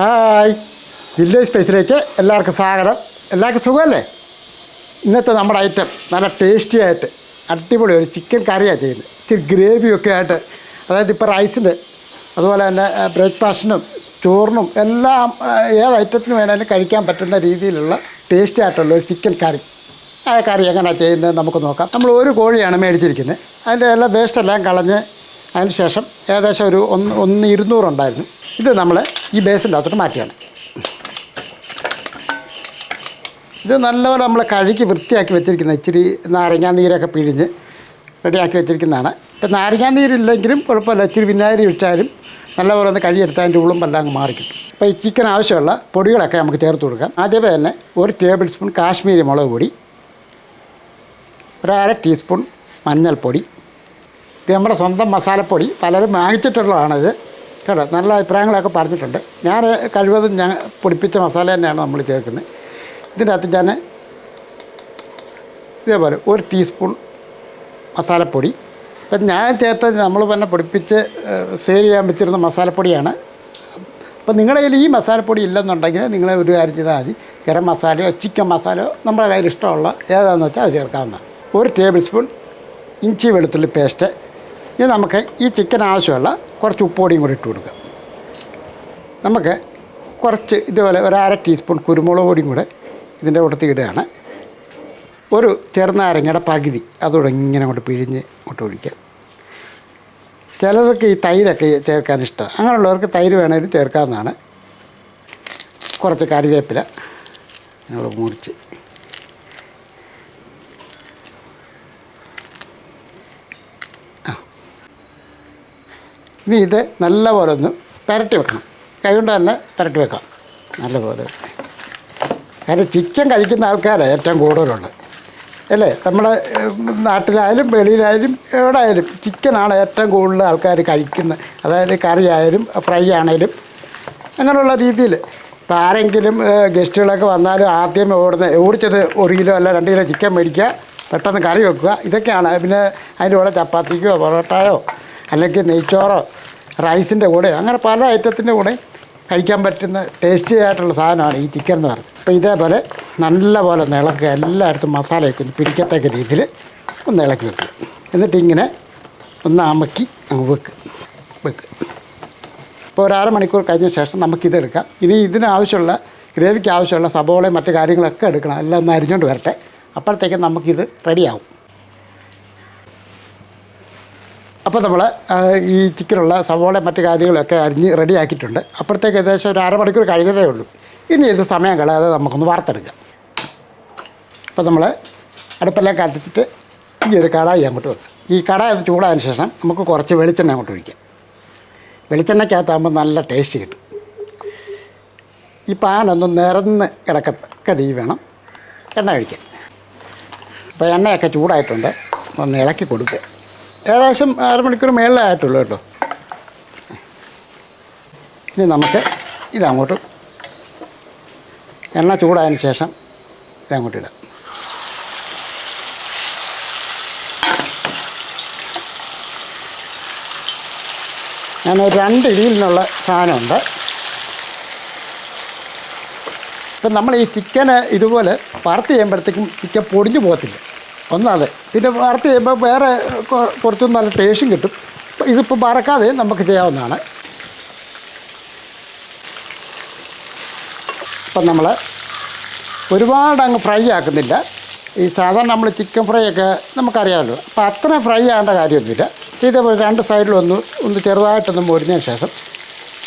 Hi. Village സ്പേസിലേക്ക് എല്ലാവർക്കും സ്വാഗതം. എല്ലാവർക്കും സുഖമല്ലേ? ഇന്നത്തെ നമ്മുടെ ഐറ്റം നല്ല ടേസ്റ്റി ആയിട്ട് അടിപൊളി ഒരു ചിക്കൻ കറിയാണ് ചെയ്യുന്നത്. ഇച്ചിരി ഗ്രേവിയൊക്കെ ആയിട്ട് അതായത് ഇപ്പോൾ റൈസിന്റെ അതുപോലെ തന്നെ ബ്രേക്ക്ഫാസ്റ്റിനും ചോറിനും എല്ലാം ഏത് ഐറ്റത്തിന് വേണമെങ്കിലും കഴിക്കാൻ പറ്റുന്ന രീതിയിലുള്ള ടേസ്റ്റി ആയിട്ടുള്ള ഒരു ചിക്കൻ കറി. ആ കറി എങ്ങനെയാണ് ചെയ്യുന്നത് നമുക്ക് നോക്കാം. നമ്മൾ ഒരു കോഴിയാണ് മേടിച്ചിരിക്കുന്നത്. അതിന്റെ എല്ലാം വേസ്റ്റെല്ലാം കളഞ്ഞ് അതിന് ശേഷം ഏകദേശം ഒരു ഒന്ന് ഒന്ന് ഇരുന്നൂറുണ്ടായിരുന്നു ഇത് നമ്മൾ ഈ ബേസിന്റെ അകത്തോട്ട് മാറ്റുകയാണ് ഇത് നല്ലപോലെ നമ്മൾ കഴുകി വൃത്തിയാക്കി വെച്ചിരിക്കുന്ന ഇച്ചിരി നാരങ്ങാ നീരൊക്കെ പിഴിഞ്ഞ് റെഡിയാക്കി വെച്ചിരിക്കുന്നതാണ്. ഇപ്പം നാരങ്ങാ നീരില്ലെങ്കിലും കുഴപ്പമില്ല. ഇച്ചിരി വിനാഗിരി ഒഴിച്ചാലും നല്ലപോലെ ഒന്ന് കഴുകിയെടുത്താൽ അതിന്റെ ഉള്ളും എല്ലാം അങ്ങ് മാറിക്കിട്ടും അപ്പോൾ ഈ ചിക്കൻ ആവശ്യമുള്ള പൊടികളൊക്കെ നമുക്ക് ചേർത്ത് കൊടുക്കാം. ആദ്യമേ തന്നെ ഒരു ടേബിൾ സ്പൂൺ കാശ്മീരി മുളക് പൊടി ഒരു അര ടീസ്പൂൺ മഞ്ഞൾപ്പൊടി. ഇത് നമ്മുടെ സ്വന്തം മസാലപ്പൊടി. പലരും വാങ്ങിച്ചിട്ടുള്ളതാണിത്. കേട്ടോ നല്ല അഭിപ്രായങ്ങളൊക്കെ പറഞ്ഞിട്ടുണ്ട്. ഞാൻ കഴിവതും ഞാൻ പൊടിപ്പിച്ച മസാല തന്നെയാണ് നമ്മൾ ചേർക്കുന്നത്. ഇതിന്റെ അകത്ത് ഞാൻ ഇതേപോലെ ഒരു ടീസ്പൂൺ മസാലപ്പൊടി. ഇപ്പം ഞാൻ ചേർത്ത നമ്മൾ തന്നെ പൊടിപ്പിച്ച് സെയിൽ ചെയ്യാൻ വെച്ചിരുന്ന മസാലപ്പൊടിയാണ്. അപ്പം നിങ്ങളുടെ കയ്യിൽ ഈ മസാലപ്പൊടി ഇല്ലെന്നുണ്ടെങ്കിൽ നിങ്ങൾ ഒരു കാര്യം ചെയ്താൽ മതി. ഗരം മസാലയോ ചിക്കൻ മസാലയോ നമ്മുടെ കയ്യിൽ ഇഷ്ടമുള്ള ഏതാണെന്ന് വെച്ചാൽ അത് ചേർക്കാവുന്നതാണ്. ഒരു ടേബിൾ സ്പൂൺ ഇഞ്ചി വെളുത്തുള്ളി പേസ്റ്റ്. ഇനി നമുക്ക് ഈ ചിക്കൻ ആവശ്യമുള്ള കുറച്ച് ഉപ്പുപൊടിയും കൂടി ഇട്ട് കൊടുക്കുക. നമുക്ക് കുറച്ച് ഇതുപോലെ ഒരു അര ടീസ്പൂൺ കുരുമുളക് പൊടിയും കൂടെ ഇതിന്റെ കൂട്ടത്തിൽ ഇടുകയാണ്. ഒരു ചെറുനാരങ്ങയുടെ പകുതി അതോടെ ഇങ്ങനെ അങ്ങോട്ട് പിഴിഞ്ഞ് അങ്ങോട്ട് ഒഴിക്കുക. ചിലർക്ക് ഈ തൈരൊക്കെ ചേർക്കാൻ ഇഷ്ടമാണ്. അങ്ങനെയുള്ളവർക്ക് തൈര് വേണമെങ്കിൽ ചേർക്കാവുന്നതാണ്. കുറച്ച് കറിവേപ്പില അതിനോട് മുറിച്ച് ഇനി ഇത് നല്ലപോലെ ഒന്ന് പുരട്ടി വെക്കണം. കൈകൊണ്ട് തന്നെ പുരട്ടി വെക്കാം. നല്ലപോലെ. കാരണം ചിക്കൻ കഴിക്കുന്ന ആൾക്കാരാണ് ഏറ്റവും കൂടുതലുള്ളത്. അല്ലേ? നമ്മുടെ നാട്ടിലായാലും വെളിയിലായാലും എവിടെ ആയാലും ചിക്കനാണ് ഏറ്റവും കൂടുതൽ ആൾക്കാർ കഴിക്കുന്നത് അതായത് കറി ആയാലും ഫ്രൈ ആണേലും അങ്ങനെയുള്ള രീതിയിൽ ഇപ്പം ആരെങ്കിലും ഗസ്റ്റുകളൊക്കെ വന്നാലും ആദ്യം ഓടുന്ന ഓടിച്ചത് ഒരു കിലോ അല്ല രണ്ട് കിലോ ചിക്കൻ മേടിക്കുക പെട്ടെന്ന് കറി വെക്കുക. ഇതൊക്കെയാണ്. പിന്നെ അതിന്റെ കൂടെ ചപ്പാത്തിക്കോ പൊറോട്ടയോ അല്ലെങ്കിൽ നെയ്ച്ചോറോ റൈസിന്റെ കൂടെ അങ്ങനെ പല ഐറ്റത്തിന്റെ കൂടെ കഴിക്കാൻ പറ്റുന്ന ടേസ്റ്റി ആയിട്ടുള്ള സാധനമാണ് ഈ ചിക്കൻ എന്ന് പറയുന്നത്. അപ്പോൾ ഇതേപോലെ നല്ലപോലെ ഒന്ന് ഇളക്കുക. എല്ലായിടത്തും മസാലയൊക്കെ ഒന്ന് പിടിക്കത്തക്ക രീതിയിൽ ഒന്ന് ഇളക്കി വെക്കുക. എന്നിട്ട് ഇങ്ങനെ ഒന്ന് അമക്കി അങ്ങ് വെക്കുക വെക്കുക ഇപ്പോൾ ഒരു അരമണിക്കൂർ കഴിഞ്ഞ ശേഷം നമുക്കിതെടുക്കാം ഇനി ഇതിനാവശ്യമുള്ള ഗ്രേവിക്ക് ആവശ്യമുള്ള സബോളയും മറ്റു കാര്യങ്ങളൊക്കെ എടുക്കണം. എല്ലാം ഒന്ന് അരിഞ്ഞുകൊണ്ട് വരട്ടെ. അപ്പോഴത്തേക്കും നമുക്കിത് റെഡിയാവും അപ്പോൾ നമ്മൾ ഈ ചിക്കനുള്ള സവോള മറ്റു കാര്യങ്ങളൊക്കെ അരിഞ്ഞ് റെഡിയാക്കിയിട്ടുണ്ട്. അപ്പോഴത്തേക്ക് ഏകദേശം ഒരു അരമണിക്കൂർ കഴിഞ്ഞതേ ഉള്ളൂ. ഇനി ഇത് സമയം കളയാതെ നമുക്കൊന്ന് വാർത്തെടുക്കാം അപ്പോൾ നമ്മൾ അടുപ്പെല്ലാം കത്തിച്ചിട്ട് ഈ ഒരു കടായി അങ്ങോട്ട് വെക്കാം. ഈ കടായി അത് ചൂടായതിനു ശേഷം നമുക്ക് കുറച്ച് വെളിച്ചെണ്ണ അങ്ങോട്ട് ഒഴിക്കാം. വെളിച്ചെണ്ണയ്ക്കകത്താകുമ്പോൾ നല്ല ടേസ്റ്റ് കിട്ടും. ഈ പാനൊന്ന് നിറന്ന് കിടക്കത്തക്ക രീതി വേണം എണ്ണ കഴിക്കാൻ അപ്പോൾ എണ്ണയൊക്കെ ചൂടായിട്ടുണ്ട്. ഒന്ന് ഇളക്കി കൊടുക്കുക. ഏകദേശം അരമണിക്കൂർ മേളിലേ ആയിട്ടുള്ളൂ കേട്ടോ. ഇനി നമുക്ക് ഇതങ്ങോട്ട് എണ്ണ ചൂടായതിന് ശേഷം ഇതങ്ങോട്ട് ഇടാം. ഞാൻ രണ്ട് ഇടിയിൽ നിന്നുള്ള സാധനമുണ്ട്. ഇപ്പം നമ്മൾ ഈ ചിക്കനെ ഇതുപോലെ വറുത്ത് ചെയ്യുമ്പോഴത്തേക്കും ചിക്കൻ പൊടിഞ്ഞു പോകത്തില്ല. ഒന്നത് പിന്നെ വറുത്ത് ചെയ്യുമ്പോൾ വേറെ കുറച്ചും നല്ല ടേസ്റ്റും കിട്ടും. ഇതിപ്പോൾ വറക്കാതെ നമുക്ക് ചെയ്യാവുന്നതാണ്. ഇപ്പം നമ്മൾ ഒരുപാട് അങ്ങ് ഫ്രൈ ആക്കുന്നില്ല. ഈ സാധാരണ നമ്മൾ ചിക്കൻ ഫ്രൈ ഒക്കെ നമുക്കറിയാമല്ലോ. അപ്പോൾ അത്ര ഫ്രൈ ആകേണ്ട കാര്യമൊന്നുമില്ല. ഇതേപോലെ രണ്ട് സൈഡിലൊന്ന് ഒന്ന് ചെറുതായിട്ടൊന്ന് മുരിഞ്ഞതിന് ശേഷം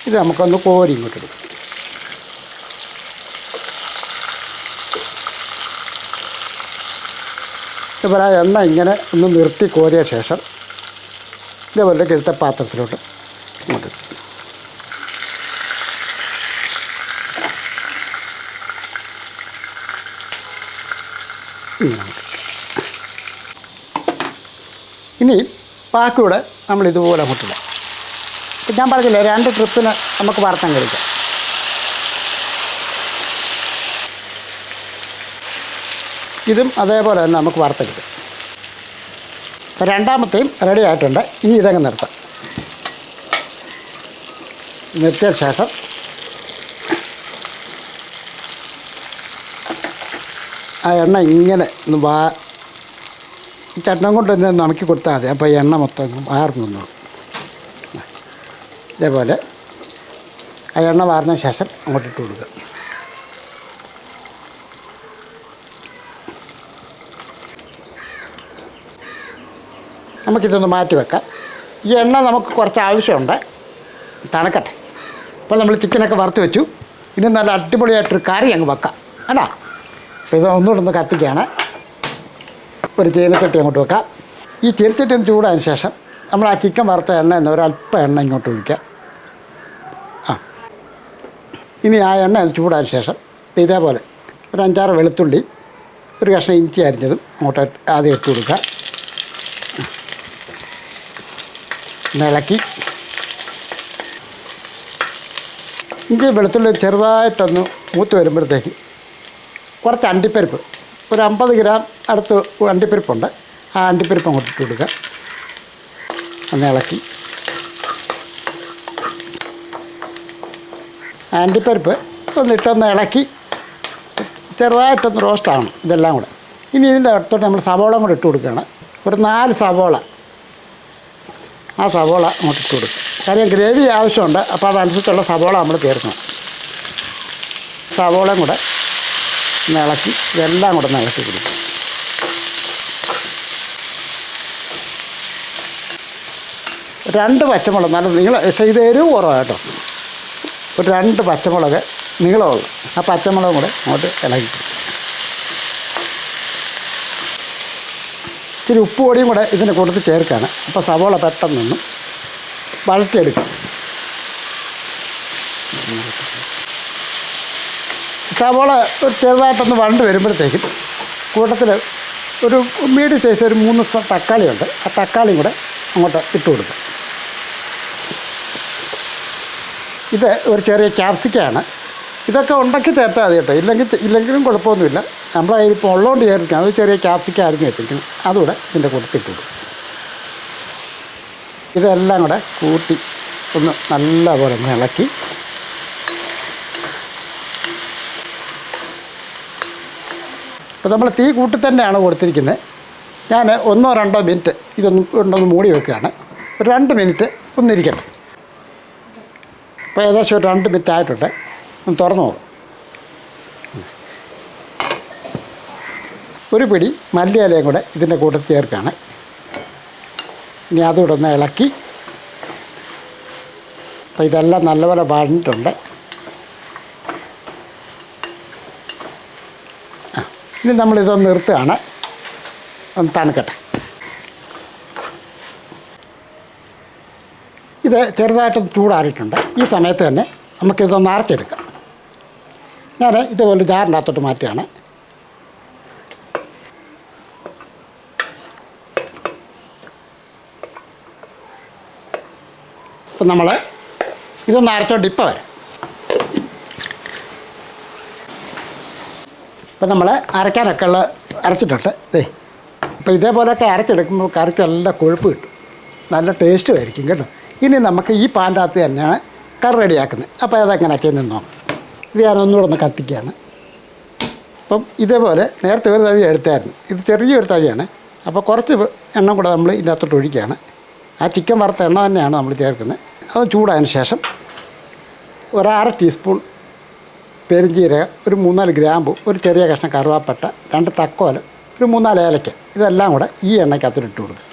ഇത് നമുക്കൊന്ന് കോരി ഇങ്ങോട്ട് എടുക്കും. ഇതുപോലെ എണ്ണ ഇങ്ങനെ ഒന്ന് നിർത്തി കോരിയ ശേഷം ഇതേപോലെ കിഴുത്ത പാത്രത്തിലോട്ട് ഇങ്ങോട്ട്. ഇനി പാക്കൂടെ നമ്മൾ ഇതുപോലെ അങ്ങോട്ടിടാം ഞാൻ പറഞ്ഞില്ലേ രണ്ട് ട്രിപ്പിന് നമുക്ക് വറുത്തം കഴിക്കാം. ഇതും അതേപോലെ തന്നെ നമുക്ക് വറുത്തെടുക്കും. രണ്ടാമത്തെയും റെഡി ആയിട്ടുണ്ട്. ഇനി ഇതങ്ങ് നിർത്താം. നിർത്തിയ ശേഷം ആ എണ്ണ ഇങ്ങനെ ഒന്ന് വാ ചട്ടം കൊണ്ട് ഒന്ന് നണക്കി കൊടുത്താൽ മതി. അപ്പോൾ എണ്ണ മൊത്തം വാർന്നു ഇതേപോലെ ആ എണ്ണ വാർന്ന ശേഷം അങ്ങോട്ടിട്ട് കൊടുക്കുക. നമുക്കിതൊന്ന് മാറ്റി വെക്കാം. ഈ എണ്ണ നമുക്ക് കുറച്ച് ആവശ്യമുണ്ട്. തണക്കട്ടെ. അപ്പോൾ നമ്മൾ ചിക്കനൊക്കെ വറുത്ത് വെച്ചു. ഇനി നല്ല അടിപൊളിയായിട്ടൊരു കറി അങ്ങ് വെക്കാം. അല്ല അപ്പോൾ ഇത് ഒന്നുകൂടെ ഒന്ന് കത്തിക്കുകയാണ്. ഒരു ചീനച്ചട്ടി അങ്ങോട്ട് വെക്കാം. ഈ ചീനച്ചട്ടി ഒന്ന് ചൂടായതിന് ശേഷം നമ്മൾ ആ ചിക്കൻ വറുത്ത എണ്ണ എന്ന ഒരല്പം എണ്ണ ഇങ്ങോട്ട് ഒഴിക്കാം ആ. ഇനി ആ എണ്ണ ഒന്ന് ചൂടായതിന് ശേഷം ഇതേപോലെ ഒരു അഞ്ചാറ് വെളുത്തുള്ളി ഒരു കഷ്ണം ഇഞ്ചി അരിഞ്ഞതും അങ്ങോട്ട് ആദ്യം എടുത്ത് കൊടുക്കുക ഒന്ന് ഇളക്കി ഇഞ്ചി വെളുത്തുള്ളി ചെറുതായിട്ടൊന്ന് മൂത്ത് വരുമ്പോഴത്തേക്ക് കുറച്ച് അണ്ടിപ്പരിപ്പ്. ഒരു അമ്പത് ഗ്രാം അടുത്ത് അണ്ടിപ്പരിപ്പുണ്ട്. ആ അണ്ടിപ്പരിപ്പ് അങ്ങോട്ട് ഇട്ട് കൊടുക്കുക. ഒന്ന് ഇളക്കി. അണ്ടിപ്പരിപ്പ് ഒന്ന് ഇട്ടൊന്ന് ഇളക്കി. ചെറുതായിട്ടൊന്ന് റോസ്റ്റ് ആവണം ഇതെല്ലാം കൂടെ. ഇനി ഇതിന്റെ അടുത്തോട്ട് നമ്മൾ സവോള കൂടെ ഇട്ട് കൊടുക്കുകയാണ്. ഒരു നാല് സവോള ആ സവോള അങ്ങോട്ട് ഇട്ട് കൊടുക്കും. കാര്യം ഗ്രേവി ആവശ്യമുണ്ട് അപ്പോൾ അതനുസരിച്ചുള്ള സവോള നമ്മൾ ചേർക്കണം. സവോളയും കൂടെ ഇളക്കി ഇതെല്ലാം കൂടെ ഇളക്കി കൊടുക്കും. രണ്ട് പച്ചമുളക് നല്ല നിങ്ങൾ പക്ഷേ ഇത് എരിവ് കുറവാണ് കേട്ടോ. ഒരു രണ്ട് പച്ചമുളക് നീളമുള്ളു ആ പച്ചമുളകും കൂടെ അങ്ങോട്ട് ഇളക്കി ഇച്ചിരി ഉപ്പ് പൊടിയും കൂടെ ഇതിന് കൊടുത്ത് ചേർക്കുകയാണ്. അപ്പോൾ സവോള പെട്ടെന്നൊന്ന് വഴറ്റിയെടുക്കും. സവോള ഒരു ചെറുതായിട്ടൊന്ന് വണ്ട് വരുമ്പോഴത്തേക്കും കൂട്ടത്തിൽ ഒരു മീഡിയം സൈസ് ഒരു മൂന്ന് തക്കാളിയുണ്ട്. ആ തക്കാളിയും കൂടെ അങ്ങോട്ട് ഇട്ട് കൊടുക്കും. ഇത് ഒരു ചെറിയ ക്യാപ്സിക്കാണ് ഇതൊക്കെ ഉണ്ടാക്കി ചേർത്താൽ മതി കേട്ടോ. ഇല്ലെങ്കിൽ ഇല്ലെങ്കിലും കുഴപ്പമൊന്നുമില്ല. നമ്മൾ ഇപ്പോൾ ഉള്ളതുകൊണ്ട് ചേർക്കാം അത് ചെറിയ ക്യാപ്സിക്ക അരിഞ്ഞ് വെച്ചിരിക്കണം അതുകൂടെ ഇതിന്റെ കൊടുക്കും. ഇതെല്ലാം കൂടെ കൂട്ടി ഒന്ന് നല്ലപോലെ ഒന്ന് ഇളക്കി. ഇപ്പോൾ നമ്മൾ തീ കൂട്ടി തന്നെയാണ് കൊടുത്തിരിക്കുന്നത്. ഞാൻ ഒന്നോ രണ്ടോ മിനിറ്റ് ഇതൊന്ന് ഉണ്ടൊന്ന് മൂടി വെക്കുകയാണ്. ഒരു രണ്ട് മിനിറ്റ് ഒന്നിരിക്കട്ടെ. അപ്പോൾ ഏകദേശം ഒരു രണ്ട് മിനിറ്റ് ആയിട്ടുണ്ട്. ഒന്ന് തുറന്നു നോക്കും. ഒരു പിടി മല്ലിയിലയും കൂടെ ഇതിന്റെ കൂട്ടത്തിൽ ചേർക്കുകയാണ്. ഇനി അതുകൂടെ ഒന്ന് ഇളക്കി. അപ്പോൾ ഇതെല്ലാം നല്ലപോലെ ആ ഇനി നമ്മളിതൊന്ന് നിർത്തുകയാണ്. ഒന്ന് തണുക്കട്ടെ. ഇത് ചെറുതായിട്ട് ചൂടാറിയിട്ടുണ്ട്. ഈ സമയത്ത് തന്നെ നമുക്കിതൊന്ന് അരച്ചെടുക്കാം. ഞാൻ ഇതുപോലെ ജാറിന്റെ അകത്തോട്ട് മാറ്റുകയാണ്. ഇപ്പം നമ്മൾ ഇതൊന്ന് അരച്ചോണ്ട് ഇപ്പം വരാം. ഇപ്പം നമ്മൾ അരയ്ക്കാനൊക്കെ ഉള്ള അരച്ചിട്ടുണ്ട്. ദേ അപ്പം ഇതേപോലെയൊക്കെ അരച്ചെടുക്കുമ്പോൾ കറിക്ക് നല്ല കൊഴുപ്പ് കിട്ടും. നല്ല ടേസ്റ്റും ആയിരിക്കും കേട്ടോ. ഇനി നമുക്ക് ഈ പാന്റെ അകത്ത് തന്നെയാണ് കറി റെഡിയാക്കുന്നത്. അപ്പോൾ അതെങ്ങനെ ചെയ്യുന്നോ ഇത് ഞാൻ ഒന്നുകൂടെ ഒന്ന് കത്തിക്കുകയാണ്. അപ്പം ഇതേപോലെ നേരത്തെ ഒരു തവി എടുത്തായിരുന്നു. ഇത് ചെറിയൊരു തവിയാണ്. അപ്പോൾ കുറച്ച് എണ്ണം കൂടെ നമ്മൾ ഇതിനകത്തോട്ട് ഒഴിക്കുകയാണ്. ആ ചിക്കൻ വറുത്ത എണ്ണ തന്നെയാണ് നമ്മൾ ചേർക്കുന്നത്. അത് ചൂടായതിന് ശേഷം ഒരര ടീസ്പൂൺ പെരുംജീരകം ഒരു മൂന്നാൽ ഗ്രാമ്പു ഒരു ചെറിയ കഷ്ണം കറുവാപ്പട്ട രണ്ട് തക്കോല ഒരു മൂന്നാൽ ഏലക്ക. ഇതെല്ലാം കൂടെ ഈ എണ്ണയ്ക്കകത്തോട്ട് ഇട്ട് കൊടുക്കും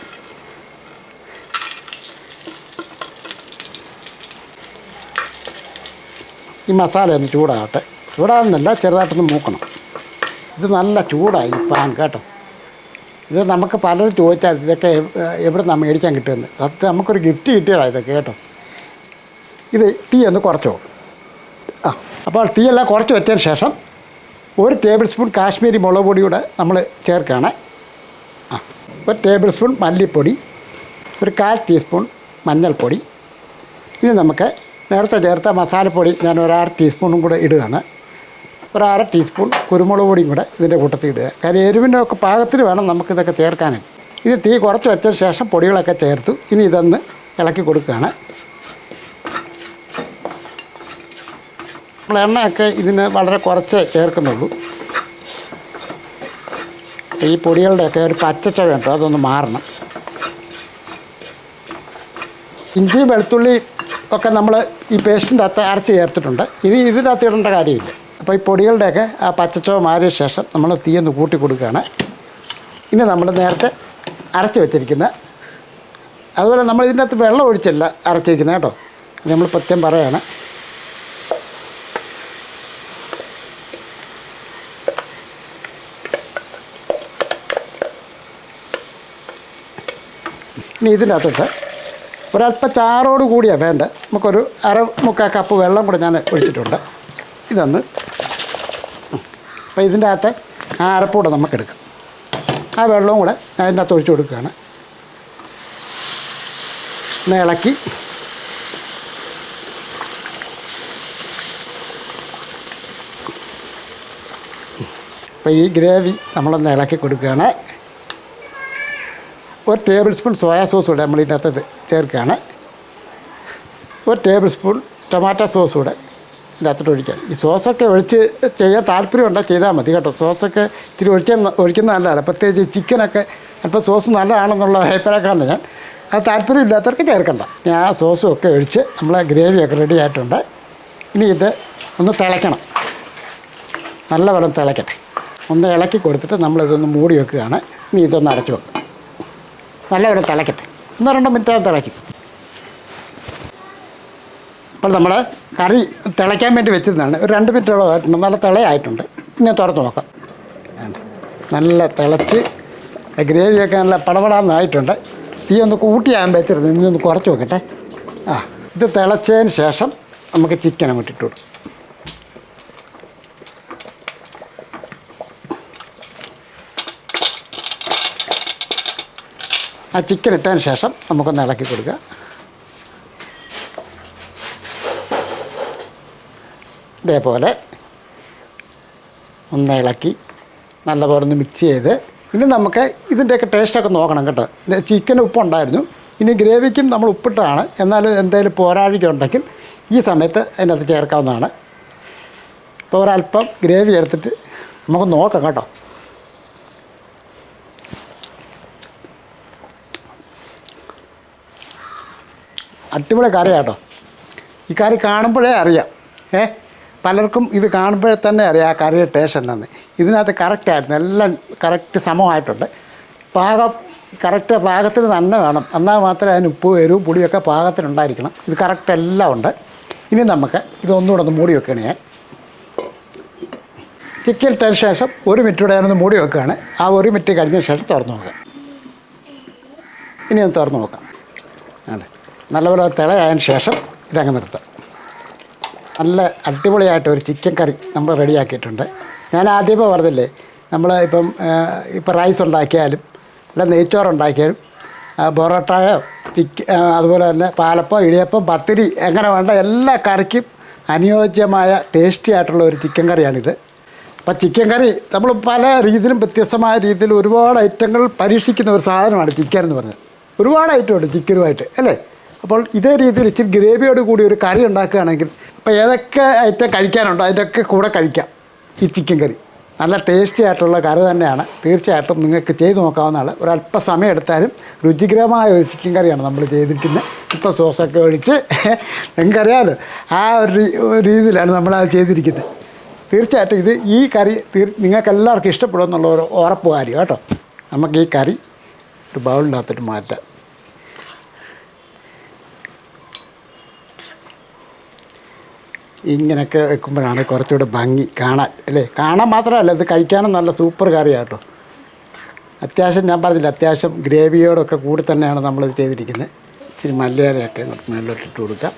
ഈ മസാല ഒന്ന് ചൂടാകട്ടെ. ചൂടാകുന്നില്ല ചെറുതായിട്ടൊന്ന് മൂക്കണം. ഇത് നല്ല ചൂടായി പാൻ കേട്ടോ. ഇത് നമുക്ക് പലരും ചോദിച്ചാൽ ഇതൊക്കെ എവിടെ നിന്ന് മേടിക്കാൻ കിട്ടുമെന്ന് സത്യം നമുക്കൊരു ഗിഫ്റ്റ് കിട്ടിയതാണ് ഇതൊക്കെ കേട്ടോ. ഇത് തീ ഒന്ന് കുറച്ചോ ആ അപ്പോൾ തീയെല്ലാം കുറച്ച് വെച്ചതിന് ശേഷം ഒരു ടേബിൾ സ്പൂൺ കാശ്മീരി മുളക് പൊടി കൂടെ നമ്മൾ ചേർക്കുകയാണ്. ആ ഒരു ടേബിൾ സ്പൂൺ മല്ലിപ്പൊടി ഒരു കാൽ ടീസ്പൂൺ മഞ്ഞൾപ്പൊടി. ഇനി നമുക്ക് നേരത്തെ ചേർത്ത മസാലപ്പൊടി ഞാൻ ഒരു ടീസ്പൂണും കൂടെ ഇടുകയാണ്. ഒരു അര ടീസ്പൂൺ കുരുമുളക് പൊടിയും കൂടെ ഇതിന്റെ കൂട്ടത്തിൽ ഇടുക. കാര്യം എരിവിന്റെ ഒക്കെ പാകത്തിന് വേണം നമുക്കിതൊക്കെ ചേർക്കാനായി ഇനി തീ കുറച്ച് വെച്ചതിന് ശേഷം പൊടികളൊക്കെ ചേർത്തു. ഇനി ഇതൊന്ന് ഇളക്കി കൊടുക്കുകയാണ്. എണ്ണയൊക്കെ ഇതിന് വളരെ കുറച്ച് ചേർക്കുന്നുള്ളൂ. ഈ പൊടികളുടെയൊക്കെ ഒരു പച്ചച്ചവ ഉണ്ട് അതൊന്ന് മാറണം. ഇഞ്ചി വെളുത്തുള്ളി ഒക്കെ നമ്മൾ ഈ പേസ്റ്റിന്റെ അകത്ത് അരച്ച് ചേർത്തിട്ടുണ്ട്. ഇത് ഇതിന്റെ അകത്ത് ഇടേണ്ട കാര്യമില്ല. അപ്പോൾ ഈ പൊടികളുടെയൊക്കെ ആ പച്ചച്ചവ മാറിയ ശേഷം നമ്മൾ തീയൊന്ന് കൂട്ടി കൊടുക്കുകയാണ്. ഇനി നമ്മൾ നേരത്തെ അരച്ച് വെച്ചിരിക്കുന്ന അതുപോലെ നമ്മൾ ഇതിനകത്ത് വെള്ളം ഒഴിച്ചല്ല അരച്ചിരിക്കുന്നത് കേട്ടോ. നമ്മൾ പ്രത്യേകം പറയുകയാണ് ഇനി ഇതിന്റെ അകത്തോട്ട് ഒരല്പം ചാറോട് കൂടിയാണ് വേണ്ട. നമുക്കൊരു അര മുക്കാൽ കപ്പ് വെള്ളം കൂടെ ഞാൻ ഒഴിച്ചിട്ടുണ്ട്. ഇതൊന്ന് അപ്പോൾ ഇതിന്റെ അകത്തെ ആ അരപ്പൂടെ നമുക്കെടുക്കാം. ആ വെള്ളവും കൂടെ ഞാൻ ഇതിന്റെ അകത്ത് ഒഴിച്ചു കൊടുക്കുകയാണ്. ഒന്ന് ഇളക്കി. അപ്പോൾ ഈ ഗ്രേവി നമ്മളൊന്ന് ഇളക്കി കൊടുക്കുകയാണ്. ഒരു ടേബിൾ സ്പൂൺ സോയാ സോസ് കൂടെ നമ്മൾ ഇതിനകത്ത് ചേർക്കുകയാണ്. ഒരു ടേബിൾ സ്പൂൺ ടൊമാറ്റോ സോസ് കൂടെ ഇതിന്റെ അകത്തോട്ട് ഒഴിക്കുകയാണ് ഈ സോസൊക്കെ ഒഴിച്ച് ചെയ്യാൻ താല്പര്യമുണ്ടെങ്കിൽ ചെയ്താൽ മതി കേട്ടോ. സോസൊക്കെ ഇത്തിരി ഒഴിച്ച ഒഴിക്കുന്നത് നല്ലതാണ്. പ്രത്യേകിച്ച് ചിക്കനൊക്കെ അല്പം സോസ് നല്ലതാണെന്നുള്ള അഭിപ്രായക്കാരന് ഞാൻ. അത് താല്പര്യമില്ലാത്തവർക്ക് ചേർക്കണ്ട. ഞാൻ ആ സോസും ഒക്കെ ഒഴിച്ച് നമ്മളെ ഗ്രേവിയൊക്കെ റെഡി ആയിട്ടുണ്ട്. ഇനി ഇത് ഒന്ന് തിളയ്ക്കണം. നല്ലപോലെ തിളയ്ക്കട്ടെ. ഒന്ന് ഇളക്കി കൊടുത്തിട്ട് നമ്മളിതൊന്ന് മൂടി വെക്കുകയാണ്. ഇനി ഇതൊന്ന് അടച്ചു വെക്കും. നല്ലപോലെ തിളയ്ക്കട്ടെ ഒന്നോ രണ്ടോ മിനിറ്റ് തിളയ്ക്കും. അപ്പോൾ നമ്മൾ കറി തിളയ്ക്കാൻ വേണ്ടി വെച്ചിരുന്നതാണ്. ഒരു രണ്ട് മിനിറ്റോളം ആയിട്ടുണ്ട്. നല്ല തിളയായിട്ടുണ്ട്. പിന്നെ തുറത്ത് നോക്കാം. നല്ല തിളച്ച് ഗ്രേവിയൊക്കെ നല്ല പടപടാന്നായിട്ടുണ്ട്. തീ ഒന്ന് കൂട്ടിയാകുമ്പോഴത്തേക്കും ഇനി ഒന്ന് കുറച്ച് വെക്കട്ടെ. ആ ഇത് തിളച്ചതിന് ശേഷം നമുക്ക് ചിക്കൻ അങ്ങോട്ട് ഇട്ട് കൊടുക്കും. ആ ചിക്കൻ ഇട്ടതിന് ശേഷം നമുക്കൊന്ന് ഇളക്കി കൊടുക്കുക. ഇതേപോലെ ഒന്ന് ഇളക്കി നല്ലപോലെ ഒന്ന് മിക്സ് ചെയ്ത് ഇനി നമുക്ക് ഇതിന്റെയൊക്കെ ടേസ്റ്റൊക്കെ നോക്കണം കേട്ടോ. ചിക്കൻ ഉപ്പുണ്ടായിരുന്നു ഇനി ഗ്രേവിക്കും നമ്മൾ ഉപ്പിട്ടാണ്. എന്നാലും എന്തെങ്കിലും പോരാഴിക്കുണ്ടെങ്കിൽ ഈ സമയത്ത് അതിനകത്ത് ചേർക്കാവുന്നതാണ്. ഇപ്പോൾ ഒരല്പം ഗ്രേവി എടുത്തിട്ട് നമുക്ക് നോക്കാം കേട്ടോ. അടിപൊളി കരയാട്ടോ. ഈ കറി കാണുമ്പോഴേ അറിയാം. ഏ? പലർക്കും ഇത് കാണുമ്പോഴേ തന്നെ അറിയാം ആ കറിയുടെ ടേസ്റ്റ് ഉണ്ടെന്ന് ഇതിനകത്ത് കറക്റ്റായിരുന്നു എല്ലാം കറക്റ്റ് സമമായിട്ടുണ്ട്. പാകം കറക്റ്റ് പാകത്തിന് തന്നെ വേണം. എന്നാൽ മാത്രമേ അതിന് ഉപ്പ് വരും പുളിയൊക്കെ പാകത്തിനുണ്ടായിരിക്കണം. ഇത് കറക്റ്റ് എല്ലാം ഉണ്ട്. ഇനി നമുക്ക് ഇതൊന്നുകൂടെ ഒന്ന് മൂടി വെക്കുകയാണ് ഞാൻ. ചിക്കൻ ഇട്ടതിന് ശേഷം ഒരു മിനിറ്റ് കൂടെ ഞാനൊന്ന് മൂടി വെക്കുകയാണ്. ആ ഒരു മിനിറ്റ് കഴിഞ്ഞ ശേഷം തുറന്നു നോക്കാം. ഇനി ഒന്ന് തുറന്നു നോക്കാം. നല്ലപോലെ തിളയായതിന് ശേഷം ഇതങ്ങ് നിർത്താം. നല്ല അടിപൊളിയായിട്ട് ഒരു ചിക്കൻ കറി നമ്മൾ റെഡിയാക്കിയിട്ടുണ്ട് ഞാൻ ആദ്യമേ പറഞ്ഞില്ലേ നമ്മൾ ഇപ്പം ഇപ്പം റൈസ് ഉണ്ടാക്കിയാലും അല്ല നെയ്ച്ചോറ് ഉണ്ടാക്കിയാലും പൊറോട്ടയോ ചിക്ക അതുപോലെ തന്നെ പാലപ്പം ഇടിയപ്പം പത്തിരി എങ്ങനെ വേണ്ട എല്ലാ കറിക്കും അനുയോജ്യമായ ടേസ്റ്റി ആയിട്ടുള്ള ഒരു ചിക്കൻ കറിയാണിത് അപ്പം ചിക്കൻ കറി നമ്മൾ പല രീതിയിലും വ്യത്യസ്തമായ രീതിയിൽ ഒരുപാട് ഐറ്റങ്ങൾ പരീക്ഷിക്കുന്ന ഒരു സാധനമാണ് ചിക്കൻ എന്ന് പറഞ്ഞത് ഒരുപാട് ഐറ്റം ഉണ്ട് ചിക്കനുമായിട്ട് അല്ലേ? അപ്പോൾ ഇതേ രീതിയിൽ ഇച്ചിരി ഗ്രേവിയോട് കൂടി ഒരു കറി ഉണ്ടാക്കുകയാണെങ്കിൽ അപ്പോൾ ഏതൊക്കെ ഐറ്റം കഴിക്കാനുണ്ടോ അതിന്റെയൊക്കെ കൂടെ കഴിക്കാം ഈ ചിക്കൻ കറി. നല്ല ടേസ്റ്റി ആയിട്ടുള്ള കറി തന്നെയാണ്. തീർച്ചയായിട്ടും നിങ്ങൾക്ക് ചെയ്ത് നോക്കാവുന്നതാണ്. ഒരല്പ സമയം എടുത്താലും രുചികരമായ ഒരു ചിക്കൻ കറിയാണ് നമ്മൾ ചെയ്തിരിക്കുന്നത്. ഇപ്പം സോസൊക്കെ ഒഴിച്ച് നിങ്ങൾക്കറിയാമല്ലോ ആ ഒരു രീതിയിലാണ് നമ്മൾ അത് ചെയ്തിരിക്കുന്നത്. തീർച്ചയായിട്ടും ഇത് ഈ കറി തീർ നിങ്ങൾക്ക് എല്ലാവർക്കും ഇഷ്ടപ്പെടുമെന്നുള്ള ഒരു ഉറപ്പ് കാര്യം കേട്ടോ. നമുക്ക് ഈ കറി ഒരു ബൗളിനകത്തോട്ട് മാറ്റാം. ഇങ്ങനെയൊക്കെ വെക്കുമ്പോഴാണ് കുറച്ചുകൂടെ ഭംഗി കാണാൻ അല്ലേ? കാണാൻ മാത്രമല്ല ഇത് കഴിക്കാനും നല്ല സൂപ്പർ കറിയാണ് കേട്ടോ അത്യാവശ്യം ഞാൻ പറഞ്ഞില്ല അത്യാവശ്യം ഗ്രേവിയോടൊക്കെ കൂടി തന്നെയാണ് നമ്മളിത് ചെയ്തിരിക്കുന്നത്. ഇച്ചിരി മല്ലിയിലയൊക്കെ മേളിലോട്ട് ഇട്ട് കൊടുക്കാം.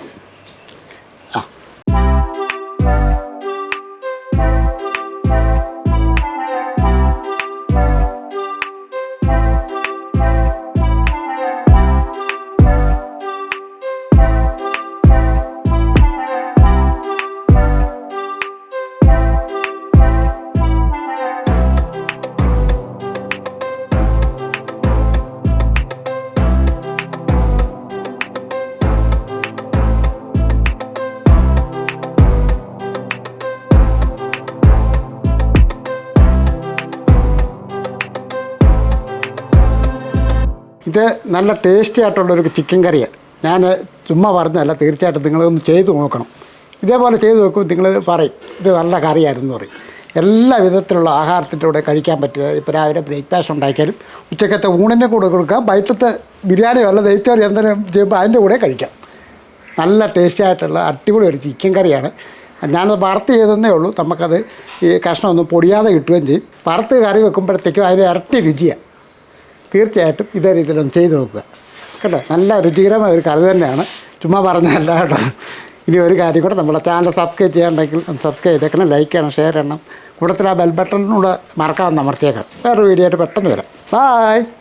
ഇത് നല്ല ടേസ്റ്റി ആയിട്ടുള്ളൊരു ചിക്കൻ കറിയാണ് ഞാൻ ചുമ്മാ പറഞ്ഞതല്ല തീർച്ചയായിട്ടും നിങ്ങളൊന്ന് ചെയ്തു നോക്കണം. ഇതേപോലെ ചെയ്തു നോക്കുമ്പോൾ നിങ്ങൾ പറയും ഇത് നല്ല കറിയായിരുന്നു പറയും. എല്ലാ വിധത്തിലുള്ള ആഹാരത്തിന്റെ കൂടെ കഴിക്കാൻ പറ്റുക. ഇപ്പോൾ രാവിലെ ബ്രേക്ക്ഫാസ്റ്റ് ഉണ്ടാക്കിയാലും ഉച്ചക്കത്തെ ഊണിന്റെ കൂടെ കൊടുക്കാം. വൈകിട്ടത്തെ ബിരിയാണി വല്ല നെയ്ച്ചോറി എന്തെങ്കിലും ചെയ്യുമ്പോൾ അതിന്റെ കൂടെ കഴിക്കാം. നല്ല ടേസ്റ്റി ആയിട്ടുള്ള അടിപൊളി ഒരു ചിക്കൻ കറിയാണ് ഞാനത് വറുത്ത് ചെയ്തെന്നേ ഉള്ളൂ. നമുക്കത് ഈ കഷ്ണമൊന്നും പൊടിയാതെ കിട്ടുകയും ചെയ്യും. വറുത്ത് കറി വെക്കുമ്പോഴത്തേക്കും അതിന് ഇരട്ടി രുചിയാണ് തീർച്ചയായിട്ടും ഇതേ രീതിയിലൊന്ന് ചെയ്തു നോക്കുക. കേട്ടോ? നല്ല രുചികരമായ ഒരു കറി തന്നെയാണ്. ചുമ്മാ പറഞ്ഞതല്ല കേട്ടോ. ഇനി ഒരു കാര്യം കൂടെ നമ്മളെ ചാനൽ സബ്സ്ക്രൈബ് ചെയ്യാണ്ടെങ്കിൽ സബ്സ്ക്രൈബ് ചെയ്തേക്കണം ലൈക്ക് ചെയ്യണം ഷെയർ ചെയ്യണം. കൂടുതൽ ആ ബെൽ ബട്ടണിലൂടെ മറക്കാമെന്ന് അമർത്തിയേക്കണം. വേറൊരു വീഡിയോ ആയിട്ട് പെട്ടെന്ന് വരാം. ബായ്